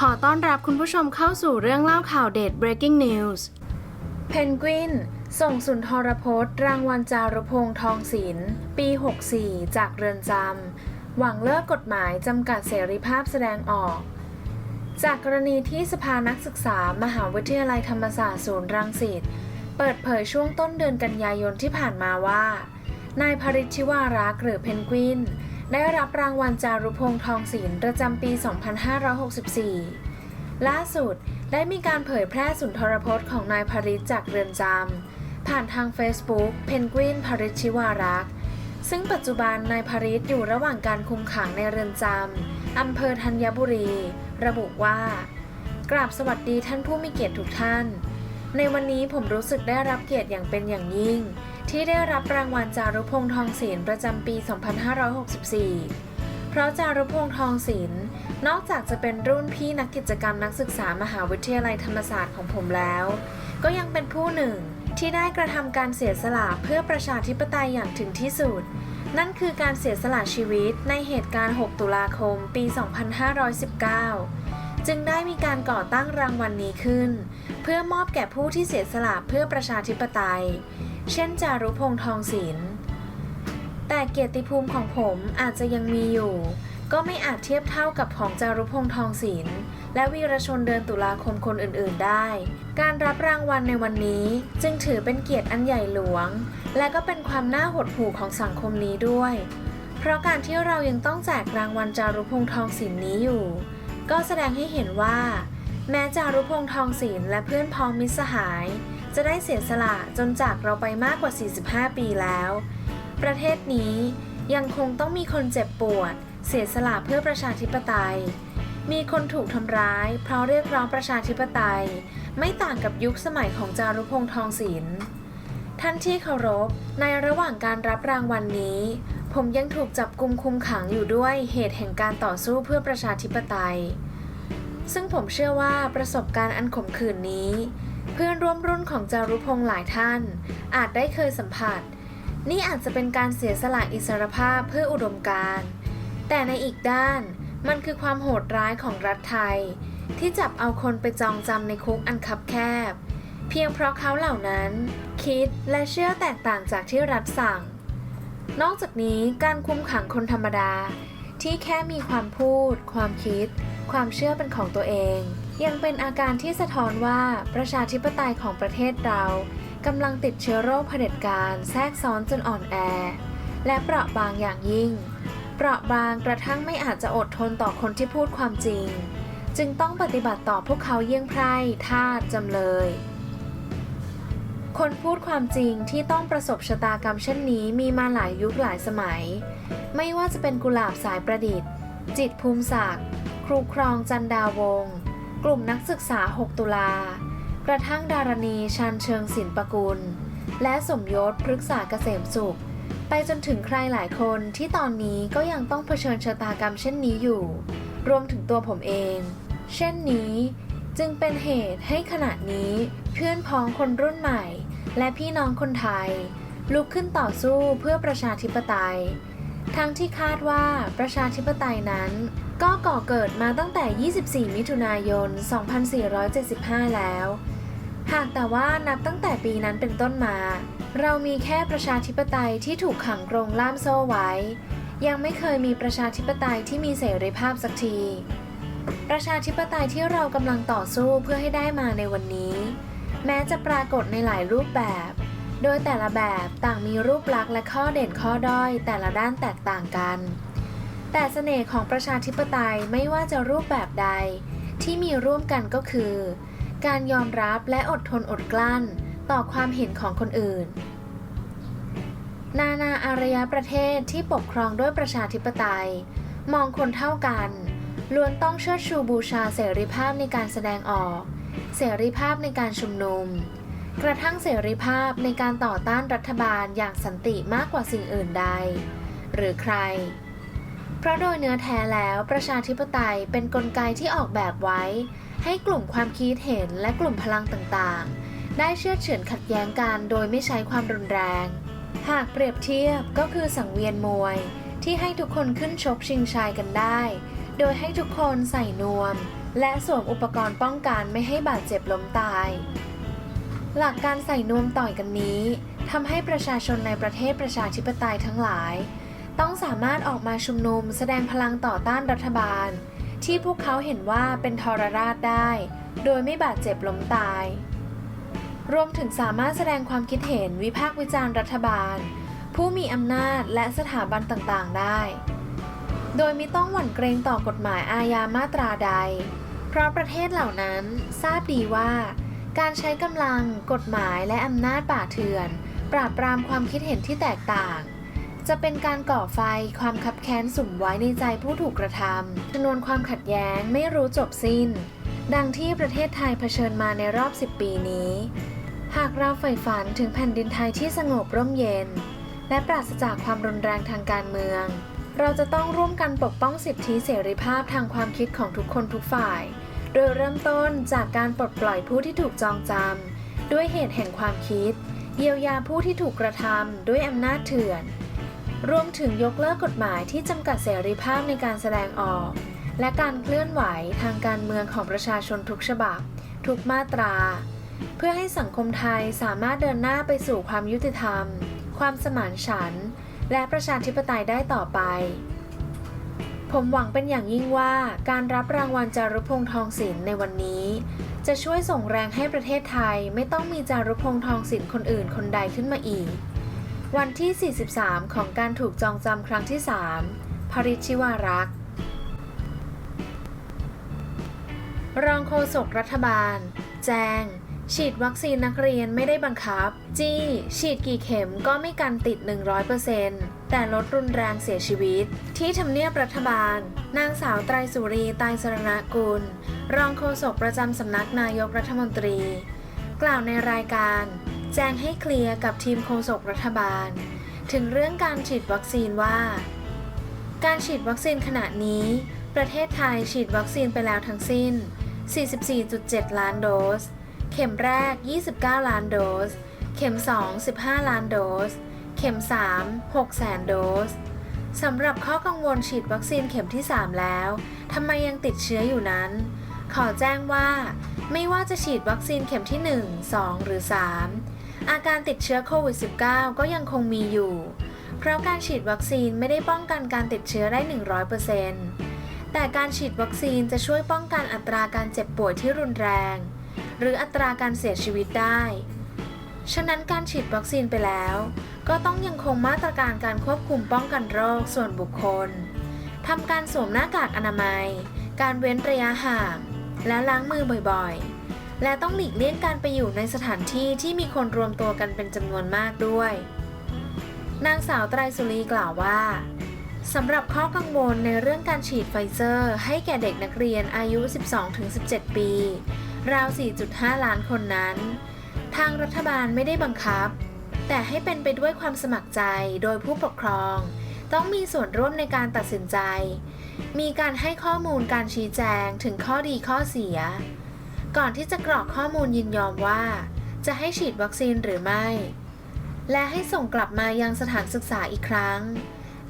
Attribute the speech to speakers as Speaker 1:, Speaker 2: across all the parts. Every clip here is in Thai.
Speaker 1: ขอต้อนรับคุณผู้ชมเข้าสู่เรื่องเล่าข่าวเด็ด breaking news เพนกวินส่งสุนทรพจน์ รางวัลจารุพงษ์ทองศิลป์ปี 64 จากเรือนจำ หวังเลิกกฎหมายจำกัดเสรีภาพแสดงออก จากกรณีที่สภานักศึกษามหาวิทยาลัยธรรมศาสตร์ศูนย์รังสิตเปิดเผยช่วงต้นเดือนกันยายนที่ผ่านมาว่า นายพริชชิวารักษ์หรือเพนกวิน ได้รับรางวัลจารุพงษ์ทองศิลป์ประจำปี 2564 ล่าสุดได้มีการเผยแพร่สุนทรพจน์ของนายพริชจากเรือนจำผ่านทาง Facebook เพนกวินพริชิวารักษ์ซึ่งปัจจุบันนายพริชอยู่ระหว่างการคุมขังในเรือนจำอำเภอธัญบุรี ระบุว่า กราบสวัสดีท่านผู้มีเกียรติทุกท่าน ในวันนี้ผมรู้สึกได้รับเกียรติอย่างเป็นอย่างยิ่ง ที่ได้รับรางวัลจารุพงษ์ทองศิลป์ประจำปี 2564 เพราะจารุพงษ์ทองศิลป์นอกจากจะเป็นรุ่นพี่นักกิจกรรมนักศึกษามหาวิทยาลัยธรรมศาสตร์ของผมแล้ว ก็ยังเป็นผู้หนึ่งที่ได้กระทำการเสียสละเพื่อประชาธิปไตยอย่างถึงที่สุด นั่นคือการเสียสละชีวิตในเหตุการณ์ 6 ตุลาคม ปี 2519 จึงได้มีการก่อตั้งรางวัลนนี้ขึ้น เพื่อมอบแก่ผู้ที่เสียสละเพื่อประชาธิปไตย เช่นจารุพงษ์ทองศิลป์แต่เกียรติภูมิของผมอาจจะยังมีอยู่ ก็ไม่อาจเทียบเท่ากับของจารุพงษ์ทองศิลป์และวีรชนเดือนตุลาคมคนอื่น ๆ ได้ การรับรางวัลในวันนี้จึงถือเป็นเกียรติอันใหญ่หลวง และก็เป็นความน่าหดหู่ของสังคมนี้ด้วย เพราะการที่เรายังต้องแจกรางวัลจารุพงษ์ทองศิลป์นี้อยู่ ก็แสดงให้เห็นว่า แม้จารุพงษ์ทองศิลป์และเพื่อนพ้องมิตรสหาย จะได้เสียสละจนจากเราไปมากกว่า 45 ปีแล้ว ประเทศนี้ยังคงต้องมีคนเจ็บปวด เสียสละเพื่อประชาธิปไตย มีคนถูกทำร้าย เพราะเรียกร้องประชาธิปไตย ไม่ต่างกับยุคสมัยของจารุพงษ์ทองศิลป์ท่านที่เคารพ ในระหว่างการรับรางวัลนนี้ ผมยังถูกจับกุมคุมขังอยู่ด้วยเหตุแห่งการต่อสู้เพื่อประชาธิปไตย ซึ่งผมเชื่อว่าประสบการณ์อันขมขื่นนี้ เพื่อนร่วมรุ่นของจารุพงษ์หลายท่าน อาจได้เคยสัมผัส นี่อาจจะเป็นการเสียสละอิสรภาพเพื่ออุดมการณ์แต่ในอีกด้านมันคือความโหดร้ายของรัฐไทย ที่จับเอาคนไปจองจำในคุกอันคับแคบ เพียงเพราะเขาเหล่านั้น คิดและเชื่อแตกต่างจากที่รัฐสั่ง นอกจากนี้การคุมขังคนธรรมดา ที่แค่มีความพูด ความคิด ความเชื่อเป็นของตัวเอง ยังเป็นอาการที่สะท้อนว่าประชาธิปไตยของประเทศเรากำลังติดเชื้อโรคเผด็จการแทรกซ้อนจนอ่อนแอ และเปราะบางอย่างยิ่ง เปราะบางกระทั่งไม่อาจจะอดทนต่อคนที่พูดความจริง จึงต้องปฏิบัติต่อพวกเขาเยี่ยงไพร่ทาสจำเลย คนพูดความจริงที่ต้องประสบชะตากรรมเช่นนี้มีมาหลายยุคหลายสมัย ไม่ว่าจะเป็นกุหลาบสายประดิษฐ์ จิตภูมิศักดิ์ครูครองจันดาวงศ์ กลุ่มนักศึกษา 6 ตุลา กระทั่งดารณีชันเชิงศิลปกุล และสมยศพฤกษาเกษมสุข ไปจนถึงใครหลายคนที่ตอนนี้ก็ยังต้องเผชิญชะตากรรมเช่นนี้อยู่ รวมถึงตัวผมเอง เช่นนี้จึงเป็นเหตุให้ขณะนี้เพื่อนพ้องคนรุ่นใหม่ และพี่น้องคนไทย ลุกขึ้นต่อสู้เพื่อประชาธิปไตย ทั้งที่คาดว่าประชาธิปไตยนั้น ก็ก่อเกิดมาตั้งแต่ 24 มิถุนายน 2475 แล้ว หากแต่ว่านับตั้งแต่ปีนั้นเป็นต้นมา เรามีแค่ประชาธิปไตยที่ถูกขังกรงล่ามโซ่ไว้ ยังไม่เคยมีประชาธิปไตยที่มีเสรีภาพสักที ประชาธิปไตยที่เรากำลังต่อสู้เพื่อให้ได้มาในวันนี้ แม้จะปรากฏในหลายรูปแบบ โดยแต่ละแบบต่างมีรูปลักษณ์และข้อเด่นข้อด้อย แต่ละด้านแตกต่างกัน แต่เสน่ห์ของประชาธิปไตยไม่ว่าจะรูปแบบใด ที่มีร่วมกันก็คือ การยอมรับและอดทนอดกลั้น ต่อความเห็นของคนอื่น นานาอารยประเทศที่ปกครองด้วยประชาธิปไตย มองคนเท่ากันล้วนต้องเชิดชูบูชาเสรีภาพในการแสดงออก เสรีภาพในการชุมนุม กระทั่งเสรีภาพในการต่อต้านรัฐบาลอย่างสันติมากกว่าสิ่งอื่นใด หรือใคร เพราะโดยเนื้อแท้แล้วประชาธิปไตยเป็นนกลไกที่ออกแบบไว้ ให้กลุ่มความคิดเห็นและกลุ่มพลังต่างๆ ได้เชื่อเฉือนขัดแย้งกันโดยไม่ใช้ความรุนแรง หากเปรียบเทียบก็คือสังเวียนมวย ที่ให้ทุกคนขึ้นชกชิงชัยกันได้ โดยให้ทุกคนใส่นวม และสวมอุปกรณ์ป้องกันไม่ให้บาดเจ็บล้มตาย หลักการใส่นวมต่อยกันนี้ทำให้ประชาชนในประเทศประชาธิปไตยทั้งหลาย ต้องสามารถออกมาชุมนุมแสดงพลังต่อต้านรัฐบาล ที่พวกเขาเห็นว่าเป็นทรราชได้ โดยไม่บาดเจ็บล้มตาย รวมถึงสามารถแสดงความคิดเห็นวิพากษ์วิจารณ์รัฐบาล ผู้มีอำนาจและสถาบันต่างๆได้ โดยไม่ต้องหวั่นเกรงต่อกฎหมายอาญามาตราใด เพราะประเทศเหล่านั้นทราบดีว่า การใช้กำลัง กฎหมายและอำนาจป่าเถื่อน ปราบปรามความคิดเห็นที่แตกต่าง จะเป็นการก่อไฟความคับแค้นสุ่มไว้ในใจผู้ถูกกระทำจำนวนความขัดแย้งไม่รู้จบสิ้น ดังที่ประเทศไทยเผชิญมาในรอบ 10 ปีนี้ หากเราใฝ่ฝันถึงแผ่นดินไทยที่สงบร่มเย็น และปราศจากความรุนแรงทางการเมือง เราจะต้องร่วมกันปกป้องสิทธิเสรีภาพทางความคิดของทุกคนทุกฝ่าย โดยเริ่มต้นจากการปลดปล่อยผู้ที่ถูกจองจำด้วยเหตุแห่งความคิด เยียวยาผู้ที่ถูกกระทำด้วยอำนาจเถื่อน รวมถึงยกเลิกกฎหมายที่จำกัดเสรีภาพในการแสดงออก และการเคลื่อนไหวทางการเมืองของประชาชนทุกฉบับ ทุกมาตรา เพื่อให้สังคมไทยสามารถเดินหน้าไปสู่ความยุติธรรม ความสมานฉันท์และประชาธิปไตยได้ต่อไป ผมหวังเป็นอย่างยิ่งว่าการรับรางวัลจารุพงษ์ทองศิลป์ในวันนี้ จะช่วยส่งแรงให้ประเทศไทยไม่ต้องมีจารุพงษ์ทองศิลป์คนอื่นคนใดขึ้นมาอีก วันที่ 43 ของการถูกจองจำครั้งที่ 3 พริชิวารักษ์รองโฆษกรัฐบาล แจ้งฉีดวัคซีนนักเรียนไม่ได้บังคับ จี้ ฉีดกี่เข็มก็ไม่กันติด 100% แต่ลดรุนแรงเสียชีวิต ที่ทำเนียบรัฐบาล นางสาวไตรสุรีไตรสรณกุล รองโฆษกประจำสำนักนายกรัฐมนตรี กล่าวในรายการ แจ้งให้เคลียร์กับทีมโฆษกรัฐบาล ถึงเรื่องการฉีดวัคซีนว่า การฉีดวัคซีนขณะนี้ ประเทศไทยฉีดวัคซีนไปแล้วทั้งสิ้น 44.7 ล้านโดส เข็มแรก 29 ล้านโดส เข็ม 2 15 ล้านโดส ข็ม 3 6แสนโดสสำหรับข้อกังวลฉีดวัคซีนเข็มที่ 3 แล้วทำไมยังติดเชื้ออยู่นั้น ขอแจ้งว่า ไม่ว่าจะฉีดวัคซีนเข็มที่ 1 2 หรือ 3 อาการติดเชื้อโควิด -19 ก็ยังคงมีอยู่ เพราะการฉีดวัคซีนไม่ได้ป้องกันการติดเชื้อได้ 100%แต่การฉีดวัคซีนจะช่วยป้องกันอัตราการเจ็บป่วยที่รุนแรง หรืออัตราการเสียชีวิตได้ ฉะนั้นการฉีดวัคซีนไปแล้ว ก็ต้องยังคงมาตรการการควบคุมป้องกันโรคส่วนบุคคลทำการสวมหน้ากากอนามัย การเว้นระยะห่าง และล้างมือบ่อยๆ และต้องหลีกเลี่ยงการไปอยู่ในสถานที่ที่มีคนรวมตัวกันเป็นจำนวนมากด้วย นางสาวไตรสุรีกล่าวว่าสำหรับข้อกังวลในเรื่องการฉีดไฟเซอร์ ให้แก่เด็กนักเรียนอายุ 12-17 ปี ราว 4.5 ล้านคนนั้น ทางรัฐบาลไม่ได้บังคับ แต่ให้เป็นไปด้วยความสมัครใจโดยผู้ปกครอง ต้องมีส่วนร่วมในการตัดสินใจ มีการให้ข้อมูลการชี้แจงถึงข้อดีข้อเสีย ก่อนที่จะกรอกข้อมูลยินยอมว่า จะให้ฉีดวัคซีนหรือไม่ และให้ส่งกลับมายังสถานศึกษาอีกครั้ง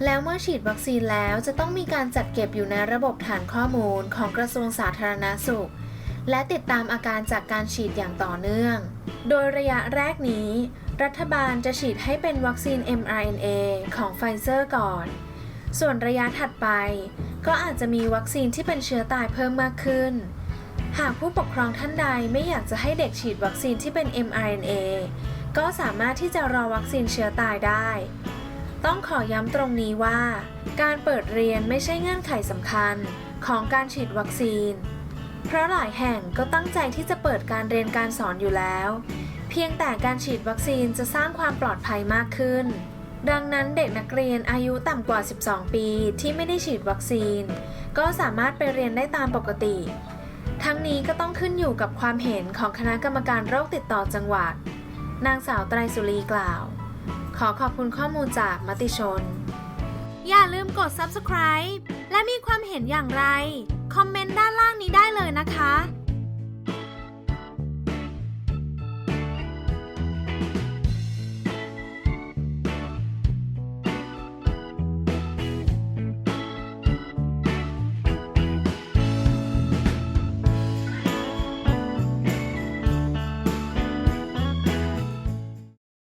Speaker 1: แล้วเมื่อฉีดวัคซีนแล้วจะต้องมีการจัดเก็บอยู่ในระบบฐานข้อมูลของกระทรวงสาธารณาสุข และติดตามอาการจากการฉีดอย่างต่อเนื่อง โดยระยะแรกนี้ รัฐบาลจะฉีดให้เป็นวัคซีน mRNA ของไฟเซอร์ก่อน ส่วนระยะถัดไป ก็อาจจะมีวัคซีนที่เป็นเชื้อตายเพิ่มมากขึ้น หากผู้ปกครองท่านใดไม่อยากจะให้เด็กฉีดวัคซีนที่เป็น mRNA ก็สามารถที่จะรอวัคซีนเชื้อตายได้ ต้องขอย้ำตรงนี้ว่า การเปิดเรียนไม่ใช่เงื่อนไขสำคัญของการฉีดวัคซีน เพราะหลายแห่งก็ตั้งใจที่จะเปิดการเรียนการสอนอยู่แล้ว พียงแต่การฉีดวัคซีนจะสร้างความปลอดภัยมากขึ้น ดังนั้นเด็กนักเรียนอายุต่ำกว่า 12 ปีที่ไม่ได้ฉีดวัคซีน ก็สามารถไปเรียนได้ตามปกติ ทั้งนี้ก็ต้องขึ้นอยู่กับความเห็นของคณะกรรมการโรคติดต่อจังหวัด นางสาวไตรสุรีกล่าว ขอขอบคุณข้อมูลจากมติชน อย่าลืมกด subscribe และมีความเห็นอย่างไร คอมเมนต์ด้านล่างนี้ได้เลยนะคะ